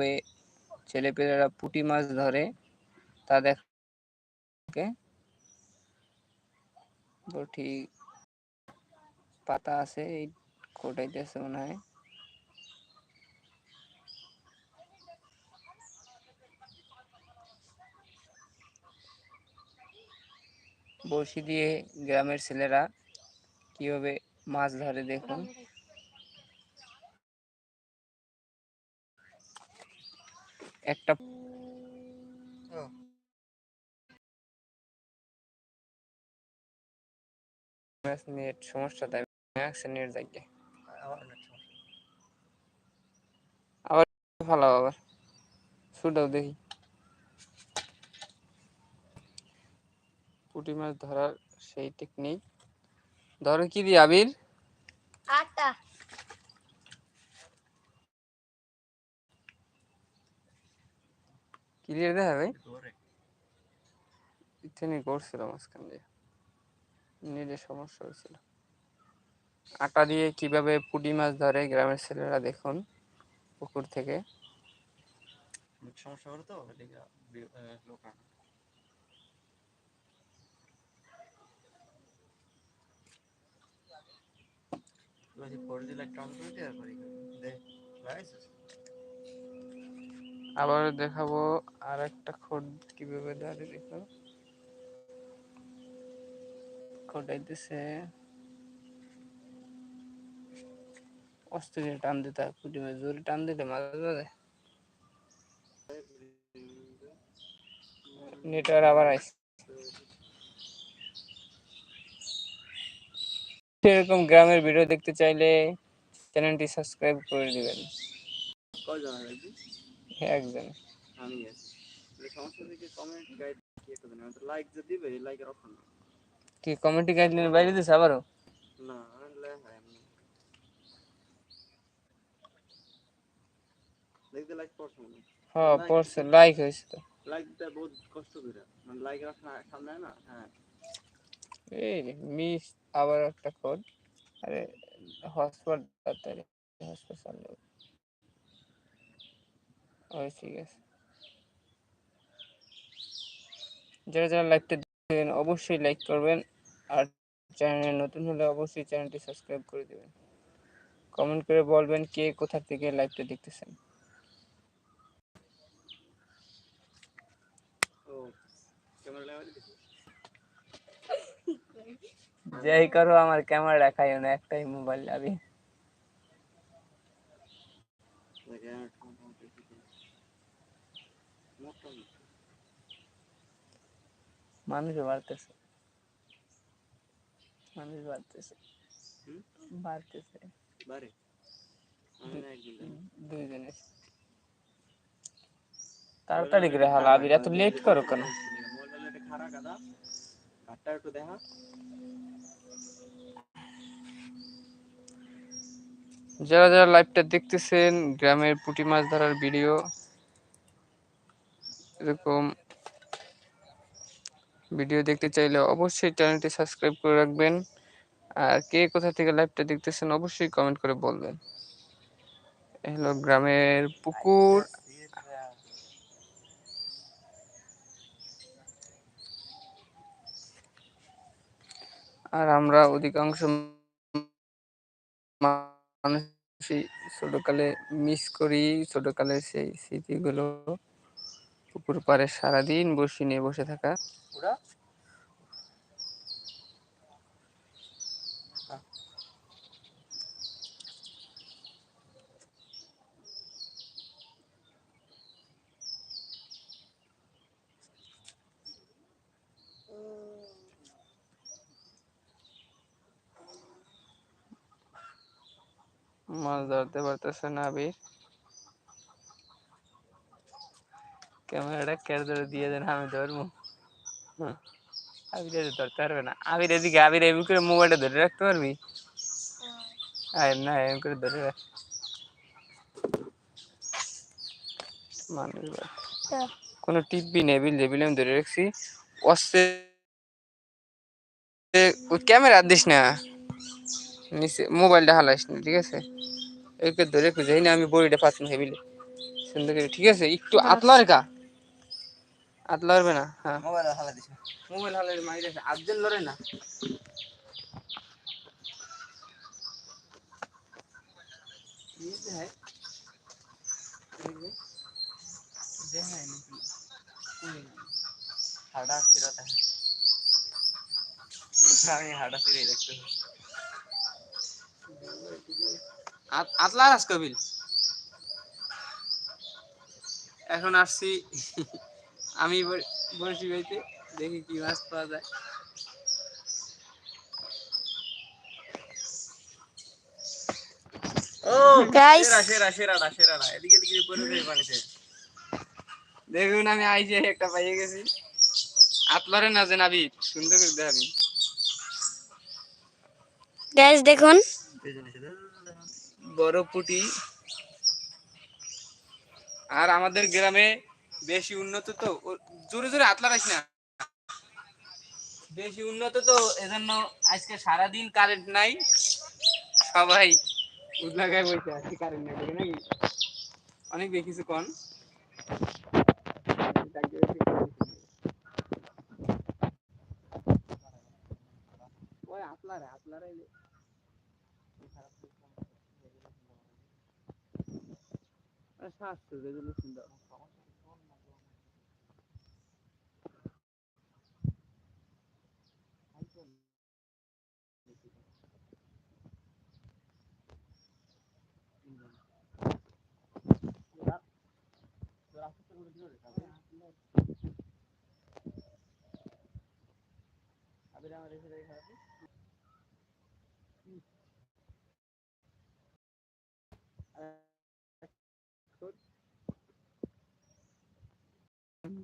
কীভাবে ছেলেপেলেরা পুঁটি মাছ ধরে, তা দেখে বটি পাতা আছে, এই কোটাইতেছে মনে হয়। বড়শি দিয়ে গ্রামের ছেলেরা কীভাবে মাছ ধরে দেখুন। একটা নেট সমস্যা তাই ম্যাক্স নেট যাইকে আবার ভালো আবার শুটাও দেখি। পুঁটি মাছ ধরার সেই টেকনিক ধরো কি দিয়ে আবির? আটা। ক্লিয়ার দেখা ভাই? ইচ্ছানি করছিল মাঝখান দিয়ে। নেটের সমস্যা হয়েছিল। আটা দিয়ে কীভাবে পুঁটি মাছ ধরে গ্রামের ছেলেরা দেখুন, পুকুর থেকে। সমস্যা করে তো লোক। ফোর জি লাইট অন করে দিয়ে আবার দেখাবো আর একটা খোট কীভাবে ধরে দেখো খোটাইতেছে। অস্ত্রে টান দিতে পুঁটি মাছ জোরে টান দিলে মাছ ধরে নেটওয়ার্ক আবার আইছে। এরকম গ্রামের ভিডিও দেখতে চাইলে চ্যানেলটি সাবস্ক্রাইব করে দিবেন। একজন আমি আছি। সমস্যা থেকে কমেন্ট গাইড কি করবেন লাইক যে দিবে লাইকের অপশন কি কমিটি গাইডলাইন বাইরে দিছে আবারও? না হয় দেখতে লাইক পড়ছ হ্যাঁ। পড়ছে লাইক হয়েছে তো। লাইক দিতে বহুত কষ্ট করে। মানে লাইকের অপশন সামনে না? হ্যাঁ। এই মিস আবার একটা কোড আরে হটস্পট তাড়াতাড়ি হটস্পট চালু ওই ঠিক আছে যারা যারা লাইভটা দেখবেন অবশ্যই লাইক করবেন আর চ্যানেলে নতুন হলে অবশ্যই চ্যানেলটি সাবস্ক্রাইব করে দেবেন। কমেন্ট করে বলবেন কে কোথা থেকে লাইভটা দেখতেছেন। ও ক্যামেরা লাগাই দিছি যাই করো আমার ক্যামেরা দেখাইও না একটাই মোবাইল আমি দেখে মোটামুটি মোটামুটি মানুষ বাড়তেছে। মানুষ বাড়তেছে। বাড়তেছে। বারে আমি না একদিন যাই। দুইজনে তাড়াতাড়ি করে হাল আবির এত লেট করো কেন? যারা যারা লাইভটা দেখতেছেন গ্রামের পুঁটি মাছ ধরার ভিডিও এরকম ভিডিও দেখতে চাইলে অবশ্যই চ্যানেলটি সাবস্ক্রাইব করে রাখবেন। আর কে কোথা থেকে লাইভটা দেখতেছেন অবশ্যই কমেন্ট করে বলবেন। হলো গ্রামের পুকুর। আর আমরা অধিকাংশ মানুষই ছোটকালে মিস করি, ছোটকালের সেই স্মৃতিগুলো। পুকুর পাড়ে সারাদিন বসি নিয়ে বসে থাকা। মাছ ধরতে পারতেছে না আবির। ক্যামেরাটা কেড়ে ধরে দিয়ে দেন আমি ধরবো। আবির ধরতে পারবে না আবির এদিকে আবির এমনি করে মোবাইলটা ধরে রাখতে পারবি না এমন করে ধরে রাখ মানুষ। কোনো টিপবি নেই বুঝলি বুঝলি আমি ধরে রাখছি অস্তে ক্যামেরা দিস না নিচে মোবাইলটা হালাইস না ঠিক আছে একে ধরে খুঁজে না আমি বড়িটা পাচ্ছি না হেবিলে সুন্দর করে ঠিক আছে একটু আতলা রেখা আতলা হবে না হ্যাঁ মোবাইল হালা দিছ মোবাইল হালে মাইরে আফজল লড়ে না ये जो है देखिए ये है नहीं कोई नहीं হাড়া ফিরাতে আমি হাড়া ফিরে দেখতে আত- আতলা রাস কবিল এখন আসছি আমি বসি বাড়িতে দেখি কি মাছ পাওয়া যায়। ও Guys. সেরা সেরা সেরাটা সেরাটা এদিকে এদিকে পড়ে যায় পানিতে দেখুন আমি আইজে একটা পাইয়ে গেছি। আতলারে না যে নাবি সুন্দর করে দেখাবি। গাইস দেখুন। বড় পুটি। আর আমাদের গ্রামে বেশি উন্নত তো জোরে জোরে আতলা রাখিস না। বেশি উন্নত তো এজন্য আজকে সারাদিন কারেন্ট নাই, সবাই উদলাগায় বসে আছে কারেন্ট নাই নাকি? অনেক দেখিছো কন। ওই আতলা রে আতলা রে সাতশো রেজলিউশন দাও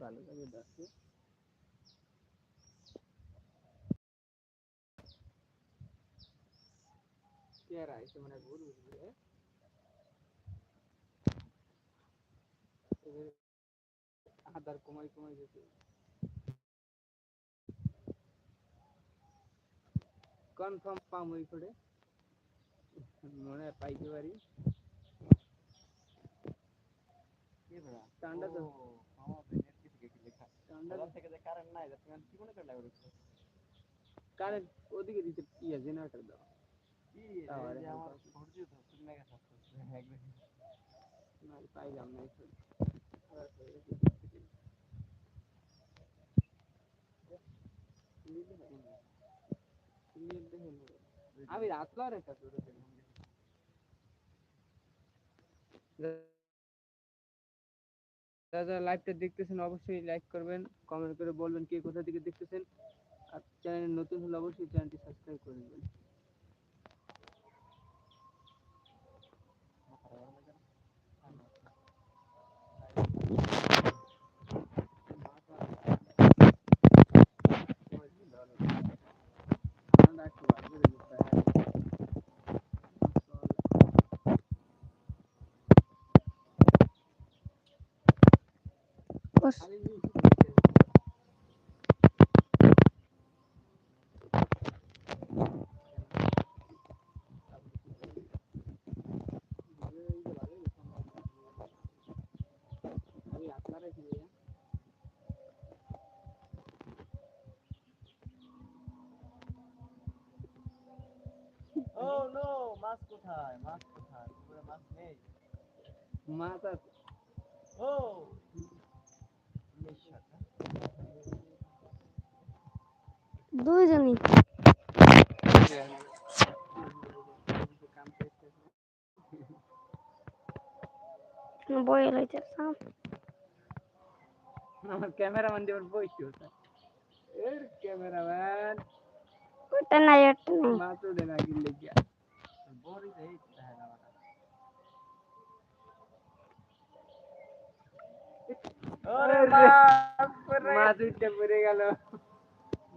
ভালো লাগে দেখতে কেরা এসে মানে ভুল বুঝবে আধার কমাই কমাই যেতে কনফার্ম পাম ওই করে মনে হয় পাইতে পারি কি বড় ঠান্ডা তো আমাদের নেট কিছু কি লেখা ঠান্ডা ওখান থেকে যে কারেন্ট নাই তুমি কি মনে করে লাগবে কারেন্ট ওদিকে দিতে ইয়ে জেনারেটর দাও কি তাও আর এই যে এখন আমার পাচ্ছি। সূর্য তো তুমি মেগা থাকতো একদম না পাইলাম না এখন আবার হয়ে গেছে। আমি রাতলা রেখা করে যারা লাইভটা দেখতেছেন অবশ্যই লাইক করবেন কমেন্ট করে বলবেন কে কোথা থেকে দেখতেছেন। আর চ্যানেল নতুন হলে অবশ্যই চ্যানেলটি সাবস্ক্রাইব করে দেবেন ভাইয়া ও নো মাছ কোথায়? মাছ কোথায়? পুরো মাছ নেই? মাছ আছে ও দুইজনই বয়ে লইতে আমার ক্যামেরাম্যান যেমন বইছি ওটা এর ক্যামেরাম্যান ওটা নাই ওটা নাই মাছ ওঠে না গিলে গিয়া বড়ি দেই কোথায় না মাথা ওরে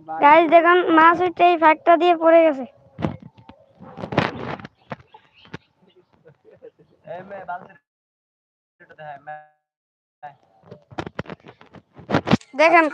গাইজ দেখুন মাছ উঠে এই ফাঁকটা দিয়ে পড়ে গেছে। দেখেন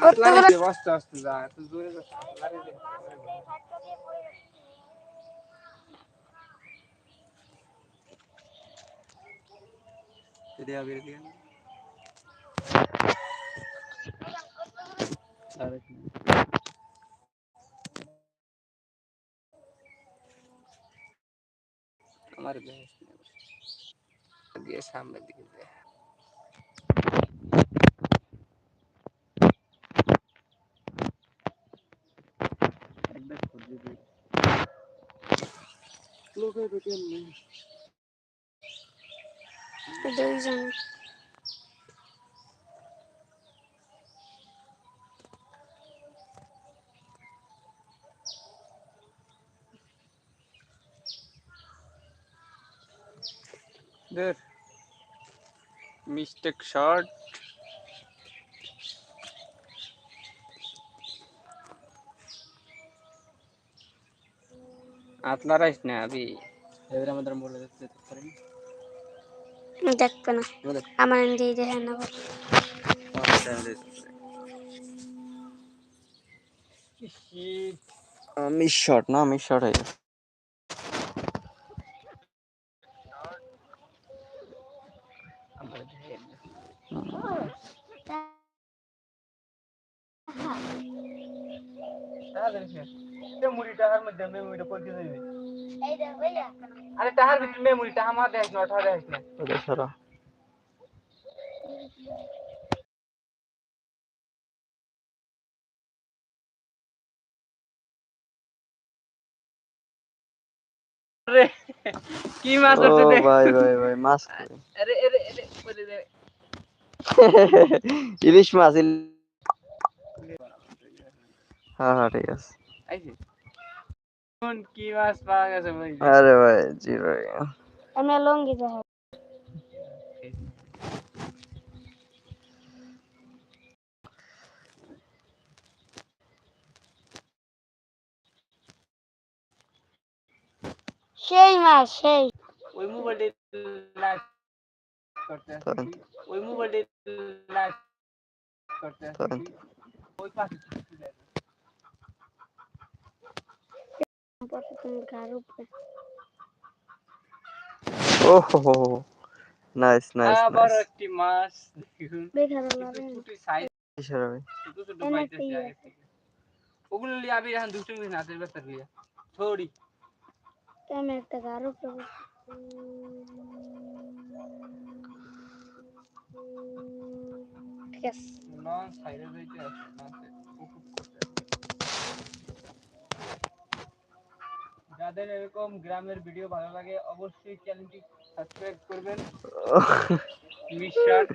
আমার ব্যাস দিয়ে সামনের দিকে যায় একটা খুঁজে দিই লোকে তো Mistake shot. আপনারা না আবি এবার আমাদের বলে দেখতে পারেন। দেখবে না। আমার দিয়ে দেখেন আবার মিস শট না মিস শট হয়ে গেছে। মেমোরি টাকার মধ্যে মেমোরিটা পড়তে যাবে আরে টাকার ভিতরে মেমোরিটা আমার দেখ না ওটা দেখ না। ওটা সারা। কি মাছ হচ্ছে দেখ। ভাই ভাই ভাই মাছ আরে আরে আরে বলে দে। ইলিশ মাছ হ্যাঁ হ্যাঁ ঠিক আছে। আইছে। কোন কি মাছ পাওয়া গেছে ভাই আরে ভাই জিরো আমি লঙ্গি দেখেন সেই মাছ সেই ওই মোবাইলটি লাইভ করতে আসছি। তাই। ওই মোবাইলটি লাইভ করতে তাই। আসছি। ওই পাশে পরে তুমি ঘর উপরে ও হো হো নাইস নাইস আবার নাইস একটি মাছ দেখুন বেকার একটু লাগে ছোট সাইজ কিসের ভাই ছোট ছোট এনে পাইতেছে কি আগে থেকে। ওগুলো লিয়ে আবি এখন দুষ্টু মিনিট হাতের ব্যস্ত হইয়া ছড়ি আমি একটা ঘর উপরে ঠিক আছে নন সাইডে যাইতে আছে যাদের এরকম গ্রামের ভিডিও ভালো লাগে অবশ্যই চ্যানেলটি সাবস্ক্রাইব করবেন। মিশার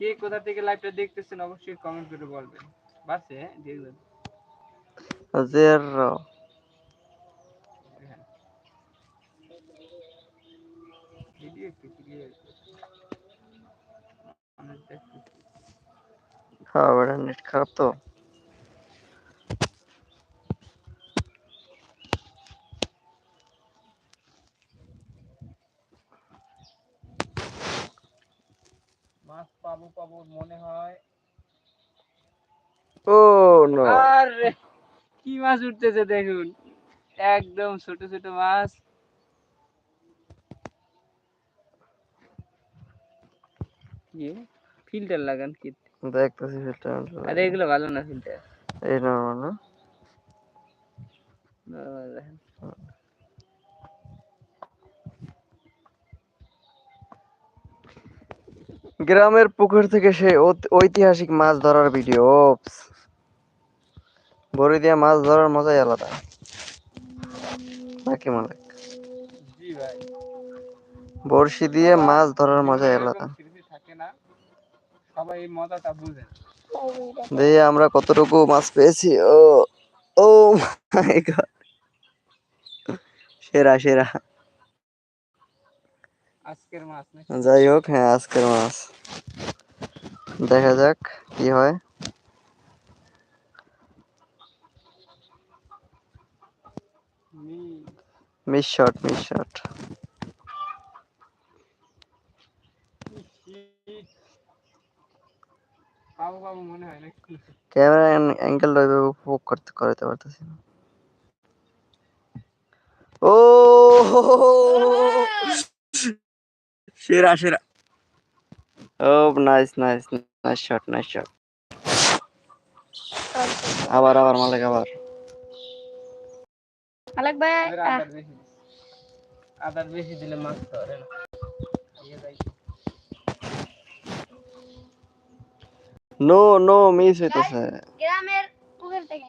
কে কোথা থেকে লাইভটা দেখতেছেন অবশ্যই কমেন্ট করে বলবেন। বাসে দেবেন জেরো ভিডিও একটু ক্লিয়ার অনেক দেখতেছি। বেটা নেট খারাপ তো মাছ পাবো পাবো মনে হয় ও নো আরে কি মাছ উঠতেছে দেখুন। একদম ছোট ছোট মাছ। ফিল্টার লাগান কি? দেখতেছি ফিল্টার আরে এগুলো ভালো না ফিল্টার এই নরমাল না? গ্রামের পুকুর থেকে সেই ঐতিহাসিক মাছ ধরার ভিডিও বড়ি দিয়ে মাছ ধরার মজাই আলাদা। নাকি মালিক? বড়শি দিয়ে মাছ ধরার মজাই আলাদা। স্মৃতি থাকে না সবাই এই মজাটা বুঝেন। দিয়ে আমরা কতটুকু মাছ পেয়েছি? ও ও মাই গড সেরা সেরা। আজকের মাছ যাই হোক হ্যাঁ আজকের মাছ। দেখা যাক কি হয়। Miss shot miss shot camera angle উপভোগ করতে করতে পারতেছি না। ও, সেরা সেরা। ও nice nice nice shot nice shot আবার আবার মালিক, আবার। মালিক ভাই আদার বেশি দিলে মাছ ধরে না। নো নো মিস হইতেছে। গ্রামের পুকুর থেকে।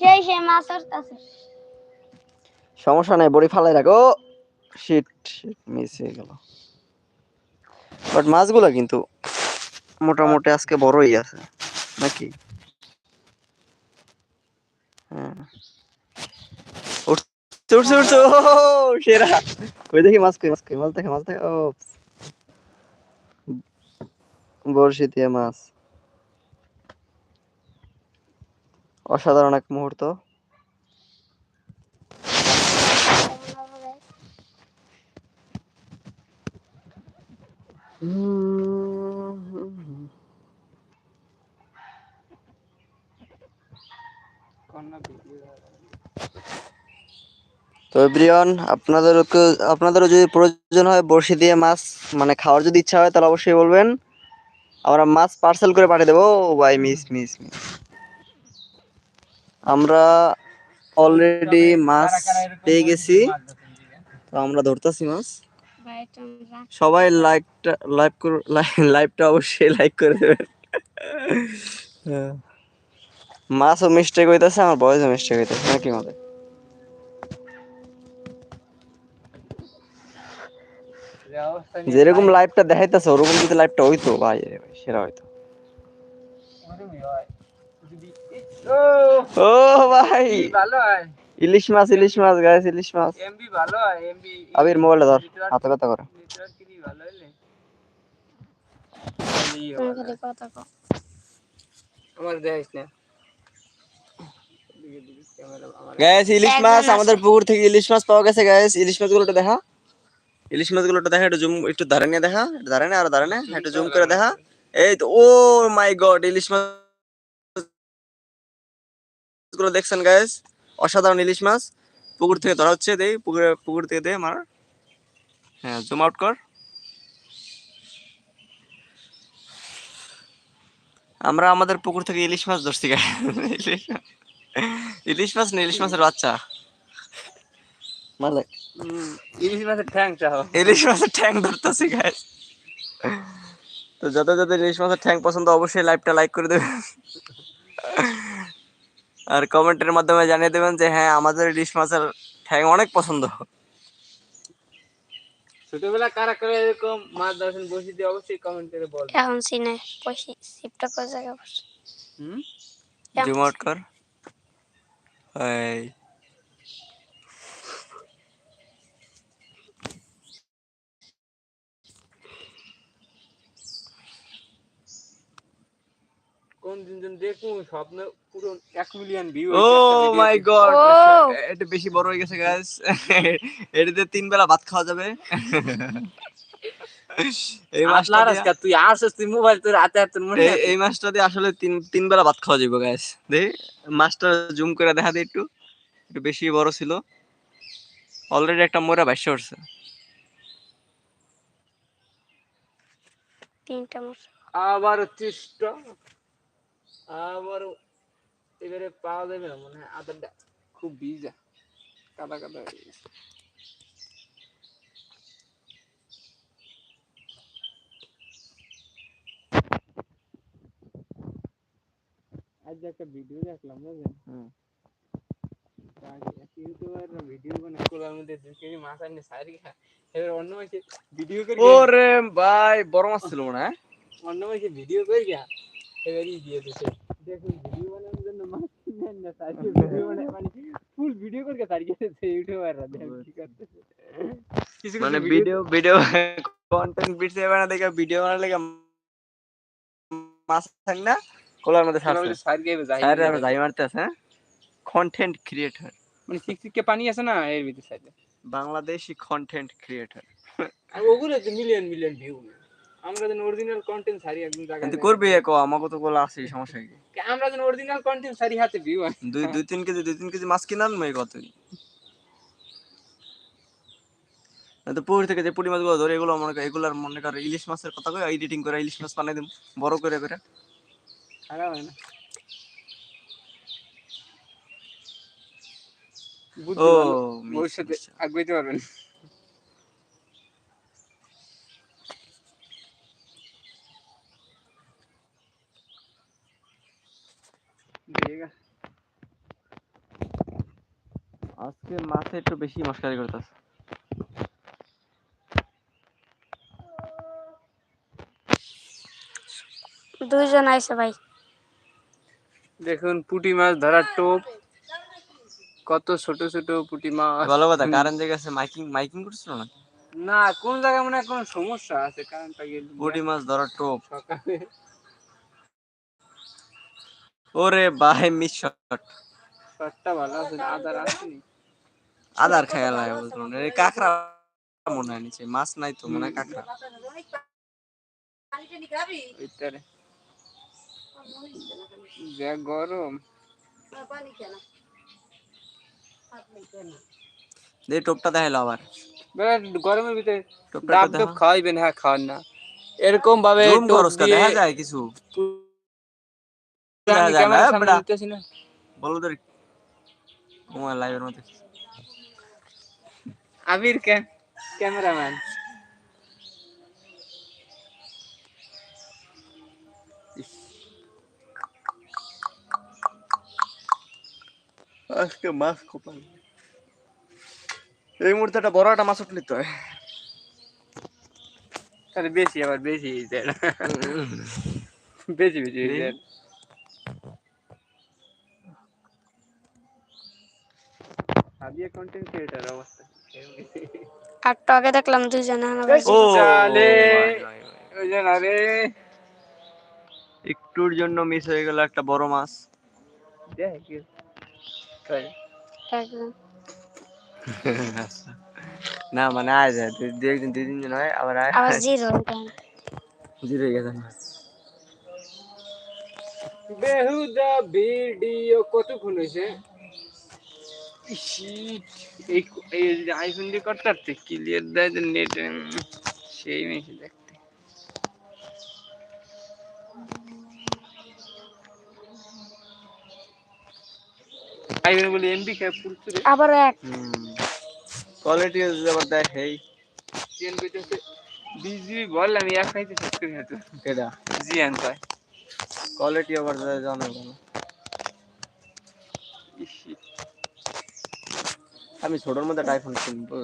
সেই সেই মাছ ধরতেছে। সমস্যা নাই বড়ি ফালাই রাখো। শিট মিস হয়ে গেল। বাট মাছগুলো কিন্তু মোটামুটি আজকে বড়ই আছে। নাকি? হ্যাঁ। উঠছে উঠছে সেরা। ওই দেখি মাছ কই, মাছ মাছ দেখে মাছ দেখে, ও বড়শি দিয়ে মাছ। অসাধারণ এক মুহূর্ত। কন্যা আপনাদেরকে, আপনাদেরও যদি প্রয়োজন হয় বড়শি দিয়ে মাছ মানে খাওয়ার যদি ইচ্ছা হয় তাহলে অবশ্যই বলবেন। আমরা মাছ পার্সেল করে পাঠিয়ে দেবো। ভাই মিস মিস মিস আমরা অলরেডি মাছ পেয়ে গেছি। তো আমরা ধরতেছি মাছ। সবাই লাইকটা লাইভ লাইভটা অবশ্যই লাইক করে দেবেন। হ্যাঁ। মাছও মিস্টেক হইতেছে, আমার বয়সও মিস্টেক হইতেছে। নাকি মতে? যেরকম লাইভটা দেখাইতেছে ওরকম যদি লাইভটা হইতো ভাই সেরা হইতো। ও ভাই। ভালো হয়। ইলিশ মাছ ইলিশ মাছ গাইস ইলিশ মাছ। এমবি ভালো হয় এমবি আবির মোবাইলটা ধর হাতে কথা করে। ভালো হইলে? তুমি খালি কথা কও। আমার দেখাইস না। গাইস ইলিশ মাছ আমাদের পুকুর থেকে ইলিশ মাছ পাওয়া গেছে গাইস ইলিশ মাছগুলোটা দেখা। ইলিশ মাছগুলোটা দেখা, একটু জুম, একটু ধারে নিয়ে দেখা নিয়ে আর ধারে নিয়ে, একটু জুম করে দেখা। এই তো, ও মাই গড, ইলিশ মাছগুলো দেখছেন গাইস অসাধারণ ইলিশ মাছ। পুকুর থেকে ধরা হচ্ছে দেই পুকুরে, পুকুর থেকে দে মার। হ্যাঁ জুম আউট কর। আমরা আমাদের পুকুর থেকে ইলিশ মাছ ধরছি। ইলিশ মাছ- ইলিশ মাছ না ইলিশ মাছের বাচ্চা? মালিক। ইলিশ মাছের ঠ্যাং চাও? ইলিশ মাছের ঠ্যাং ধরতেছি গাইস তো যত যত ইলিশ মাছের ঠ্যাং পছন্দ অবশ্যই লাইভটা লাইক করে দেবেন। আর কমেন্টের মাধ্যমে জানিয়ে দেবেন যে হ্যাঁ আমাদের ইলিশ মাছের ঠ্যাং অনেক পছন্দ। ছোটবেলা কারা করে এরকম মাছ দর্শন বসে দিয়ে অবশ্যই কমেন্ট করে বল এখন সিনে পয়সা সিপটা কোন জায়গায় বসে। হুম? জুম আউট কর। এই কোন দিন দিন দেখুন স্বপ্ন পুরো এক million view oh my god এটা বেশি বড় হয়ে গেছে গাইস এটাতে তিন বেলা ভাত খাওয়া যাবে। এই মাছটা দিয়া- তুই আসছিস তুই মোবাইল তোর হাতে হাতে মনে এই- মাছটা দিয়ে আসলে তিন তিন বেলা ভাত খাওয়া যাবে গাইস দেখি মাছটা জুম করে দেখা দে একটু। একটু বেশি বড় ছিল। অলরেডি একটা মোরা বাইশে উঠছে। তিনটা মাস আবার চেষ্টা আবার এবারে পাওয়া যাবে না মনে হয় আদারটা। খুব ভিজা। কাদা কাদা হয়ে গেছে। আজ একটা ভিডিও দেখলাম বুঝলেন? হুম। ইউটিউবার ভিডিও বানায় কোলার মধ্যে মাছ আনে সারি খায়। এবার অন্য ভিডিও করে ওরে ভাই বড় মাছ ছিল মনে হয় অন্য মাসে ভিডিও করে গিয়া এবারই দিয়ে দিছে। দেখুন ভিডিও বানানোর জন্য মাছ না তাই ভিডিও বানায় মানে ফুল ভিডিও করে তার গেছে ইউটিউবাররা দেখুন কি করতেছে মানে ভিডিও ভিডিও কন্টেন্ট দেখে ভিডিও লেগে মাছ থাক না? কোলার মধ্যে ছাড়ছে। সার গেবে যাই আরে আমি যাই মারতে আছে কন্টেন্ট ক্রিয়েটর মানে সিকসিকে পানি আছে না এর ভিতর সাইডে? বাংলাদেশি কন্টেন্ট ক্রিয়েটর আর ওগুলো মিলিয়ন মিলিয়ন ভিউ আমরা যেন অরিজিনাল কন্টেন্ট ছাড়ি একদম জায়গা কিন্তু করবে এক আমাকে তো বলা আছে সমস্যা কি? আমরা যেন অরিজিনাল কন্টেন্ট ছাড়ি হাতে ভিউ দুই দুই তিন কেজি দুই তিন কেজি মাছ কিনান মই কত তো পুকুর থেকে যে পুঁটি মাছগুলো ধরে এগুলো মনে করে এগুলার মনে করো ইলিশ মাছের কথা কই এডিটিং করে ইলিশ মাছ বানাই দিম বড় করে করে। খারাপ হয় না। ও ভবিষ্যতে আগুইতে পারবেন। আজকে মাছে একটু বেশি মস্কারি করতেছে। দুইজন আইছে ভাই। দেখুন পুটি মাছ ধরার টোপ। কত ছোট ছোট পুটি মাছ। ভালো কথা কারেন্ট যে গেছে মাইকিং মাইকিং করছিল না না কোন জায়গায় মনে হয় কোনো সমস্যা আছে কারেন্টটা গেলে পুঁটি মাছ ধরার টোপ। সকালে। ওরে ভাই মিস শট শটটা ভালো আছে আদার আসেনি। আদার খায়া লাগে বলতো এই কাঁকড়া মনে হয় নিচে মাছ নাই তো মনে হয় কাঁকড়া। যা গরম। দে টোপটা দেখাইলো আবার। গরমের ভিতরে ডাব তো খাওয়াইবেন হ্যাঁ খাওয়ান না। এরকম ভাবে দেখা যায় কিছু? আবির ক্যামেরাম্যান। আজকে মাছ কোপাল এই মুহূর্তে একটা বড় একটা মাছ উঠলি তো। বেশি আবার বেশি। বেশি বেশি হয়ে কন্টেন্ট ক্রিয়েটার অবস্থা আর টকে দেখলাম দুইজন হানা ও চালে। ভাই, ভাই, ভাই। ওই যে না রে একটুর জন্য মিস হয়ে গেল একটা বড় মাছ। দেখ না মানে আয় যায় দুই দুই একদিন দুই তিন দিন হয় আবার আয়। আবার জিরো জিরো হয়ে গেছে। বেহুদা ভিডিও কতক্ষণ হয়েছে? এই আইফোন দিয়ে করতে পারতে? ক্লিয়ার দেয় যে নেট সেই মেশে দেখতে। আইফোন বলি এমবি কে পুরুষরে আবার এক। কোয়ালিটি আবার দেখ হেই। চেন কইতেছে বিজি বললাম এক খাইতে শেষ করে হতো কেডা জিয়ান কয় কোয়ালিটি আবার দেয় জানো। আমি ছোটর মধ্যে একটা আইফোন কিনবো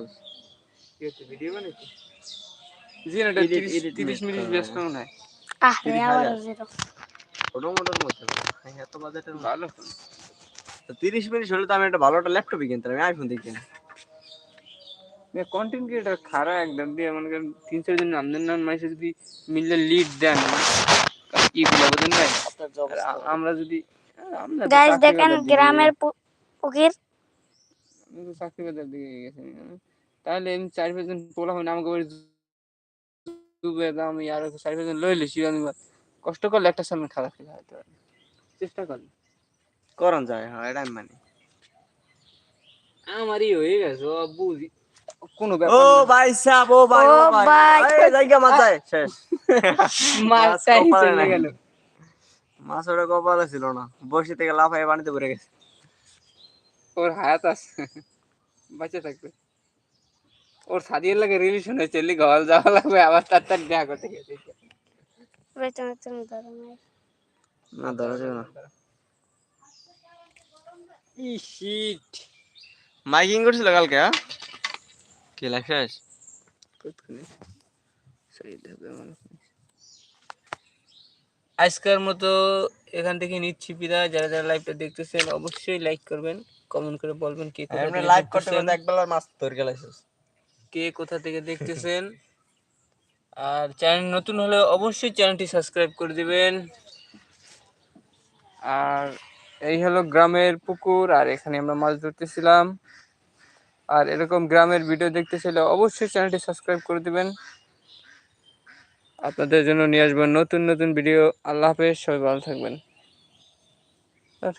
কি হচ্ছে ভিডিও বানাইছে। জিয়ান এটা 30 30 মিনিট করতে ব্যস্ত হয়। আহ রে তিরিশ আবার জিরো ছোট মোটর মধ্যে হ্যাঁ, এত বাজেটের ভালো। ফোন তিরিশ মিনিট হলে তো আমি একটা ভালো একটা ল্যাপটপই কিনতাম আমি আইফোন দিয়ে কিনি কন্টেন্ট ক্রিয়েটার খারাপ একদম। দিয়ে মনে করেন তিন চার জন আমদের নাম মাইসে যদি মিললে লিড দেন কি বলে বোঝেন ভাই? আমরা যদি আমরা গাইস দেখেন গ্রামের পুকুর তো চাকরি বাজার দিকে গেছি হ্যাঁ। তাহলে আমি চার পাঁচজন পোলা হয় আমাকে বাড়ি ডুবে দাও আমি আরও চার পাঁচজন লই লিছি আমি কষ্ট করলে একটা সামনে খারাপ খেলা হতে পারে চেষ্টা করলে করন যায় হ্যাঁ এটা আমি মানি আমারই হয়ে গেছে বুঝি কোনো ও ব্যাপার না। ভাই সাহেব ও ভাই ও ও ভাই। এই জায়গা মাথায় শেষ। চলে গেল। মাছ ওটা কপালে ছিল না বসে থেকে লাফায় পানিতে পড়ে গেছে। ওর হায়াত আছে। বাঁচে থাকবে। ওর সাদিয়ার লাগে রিলেশন হয়েছে এলি ঘর যাওয়া লাগবে আবার তার তার দেখা করতে গেছে না ধরা যাবে না। ইশিট মাইকিং করছিল কালকে হ্যাঁ? কি শেষ আজকের মতো এখান থেকে নিচ্ছি বিদায়। যারা যারা লাইভটা দেখতেছেন অবশ্যই লাইক করবেন। কমেন্ট করে বলবেন কে আমরা থেকে লাইভ করতে করতে একবেলার মাছ ধরে গেলাইছিস কে কোথা থেকে দেখতেছেন? আর চ্যানেল নতুন হলে অবশ্যই চ্যানেলটি সাবস্ক্রাইব করে দিবেন। আর এই হলো গ্রামের পুকুর আর এখানে আমরা মাছ ধরতেছিলাম। আর এরকম গ্রামের ভিডিও দেখতে চাইলে অবশ্যই চ্যানেলটি সাবস্ক্রাইব করে দিবেন। আপনাদের জন্য নিয়ে আসবেন নতুন নতুন ভিডিও আল্লাহ হাফেজ সবাই ভালো থাকবেন। আর